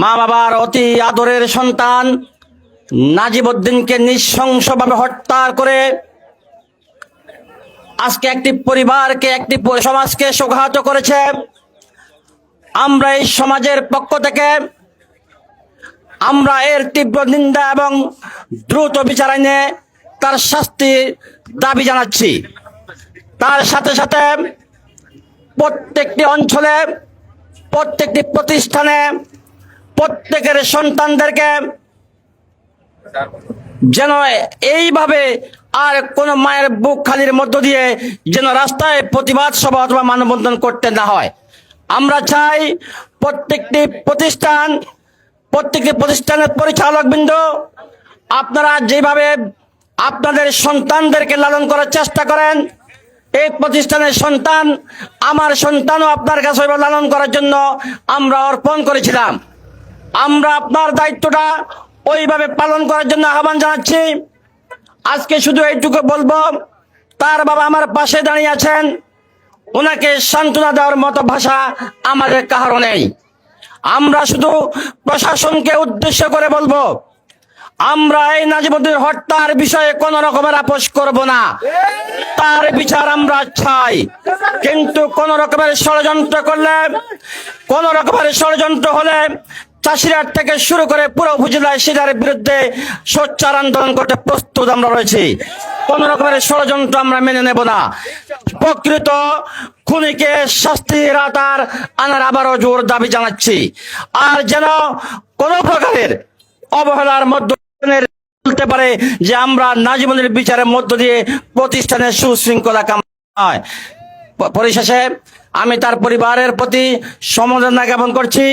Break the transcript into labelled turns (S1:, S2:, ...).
S1: মা বাবার অতি আদরের সন্তান নাজিবউদ্দিনকে নৃশংসভাবে হত্যা করে আজকে একটি পরিবারকে, একটি সমাজকে শোঘাত করেছে। আমরা এই সমাজের পক্ষ থেকে আমরা এর তীব্র নিন্দা এবং দ্রুত বিচার আইনে তার শাস্তি দাবি জানাচ্ছি। তার সাথে সাথে প্রত্যেকটি অঞ্চলে প্রত্যেকটি প্রতিষ্ঠানে প্রত্যেকের সন্তানদেরকে যেন এইভাবে আর কোন মায়ের বুক খালির মধ্য দিয়ে যেন রাস্তায় প্রতিবাদ সভা অথবা মানববন্ধন করতে না হয়। আমরা চাই প্রত্যেকটি প্রতিষ্ঠান, প্রত্যেকটি প্রতিষ্ঠানের পরিচালক বৃন্দ আপনারা যেভাবে আপনাদের সন্তানদেরকে লালন করার চেষ্টা করেন এই প্রতিষ্ঠানের সন্তান, আমার সন্তানও আপনার কাছে লালন করার জন্য আমরা অর্পণ করেছিলাম। আমরা আপনার দায়িত্বটা ওইভাবে পালন করার জন্য আহ্বান জানাচ্ছি। আজকে শুধু এইটুকু বলব, তার বাবা আমার পাশে দাঁড়িয়ে আছেন। ওনাকে সান্ত্বনা দেওয়ার মতো ভাষা আমাদের কাহারও নেই। আমরা শুধু প্রশাসনকে উদ্দেশ্য করে বলব আমরা এই নাজিবুদ্দিন হত্যার বিষয়ে কোন রকমের আপোষ করব না। তার বিচার আমরা চাই। কিন্তু কোন রকমের ষড়যন্ত্র করলে, কোন রকমের ষড়যন্ত্র হলে চাষিরাট থেকে শুরু করে পুরো উপজেলায় সেটার বিরুদ্ধে সোচ্চার আন্দোলন করতে প্রস্তুত আমরা রয়েছি। কোন রকমের ষড়যন্ত্র আমরা মেনে নেব না। প্রকৃত খুনিকে শাস্তির আতার আনার আবারও জোর দাবি জানাচ্ছি। আর যেন কোন প্রকারের অবহেলার মধ্য বলতে পারে যে আমরা নাজিমুলের বিচারের মধ্য দিয়ে প্রতিষ্ঠানের সুশৃঙ্খলা কামনা হয় পরিশেষে আমি তার পরিবারের প্রতি সমবেদনা জ্ঞাপন করছি।